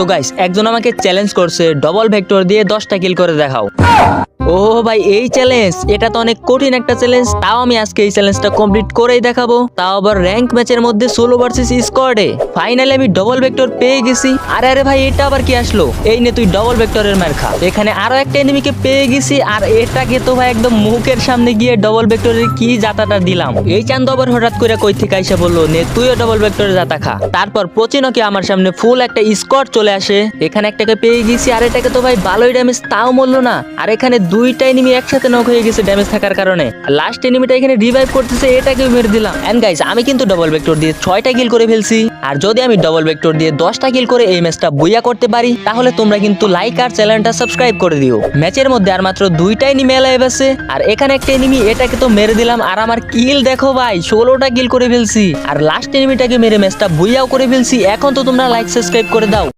তো গাইস একজন আমাকে চ্যালেঞ্জ করছে ডবল ভেক্টর দিয়ে দশটা কিল করে দেখাও। ও ভাই, এই চ্যালেঞ্জ এটা তো অনেক কঠিন একটা চ্যালেঞ্জ তাও আমি আজকে এই চ্যালেঞ্জটা কমপ্লিট করেই দেখাবো। তাও আবার র্যাঙ্ক ম্যাচের মধ্যে সোলো ভার্সেস স্কোয়াডে ফাইনালি আমি ডবল ভেক্টর পেয়ে গেছি। আরে আরে ভাই, এটা আবার কি আসলো? এই নে তুই ডবল ভেক্টরের মার খা। এখানে আরও একটা এনিমিকে পেয়ে গেছি, আর এটাকে তো ভাই একদম মুখের সামনে গিয়ে ডবল ভেক্টরের কি জাতাটা দিলাম। এই চান্দ আবার হঠাৎ করে কই থেকে আইসা বলল, নে, তুইও ডবল ভেক্টরের জাতা খা। তারপর প্রচিনকে আমার সামনে ফুল একটা স্কোয়াড চলে আসে। এখানে একটাকে পেয়ে গেছি, আর এটাকে তো ভাই ভালোই ড্যামেজ তাও মরলো না। আর এখানে দুইটা এনিমি একসাথে নক হয়ে গেছে ড্যামেজ থাকার কারণে। লাস্ট এনিমিটা এখানে রিভাইভ করতেছে এটাকে মেরে দিলাম। এন্ড গাইস আমি কিন্তু ডবল ভেক্টর দিয়ে ছয়টা কিল করে ফেলছি। আর যদি আমি ডবল ভেক্টর দিয়ে দশটা কিল করে এই ম্যাচটা বুইয়া করতে পারি, তাহলে তোমরা কিন্তু লাইক আর চ্যানেলটা সাবস্ক্রাইব করে দিও। ম্যাচের মধ্যে আর মাত্র দুইটা এনিমি লাইভ আছে। আর এখানে একটা এনিমি এটাকে তো মেরে দিলাম। আর আমার কিল দেখো ভাই, ষোলোটা কিল করে ফেলছি। আর লাস্ট এনিমিটাকে মেরে ম্যাচটা বুইয়াও করে ফেলছি। এখন তো তোমরা লাইক সাবস্ক্রাইব করে দাও।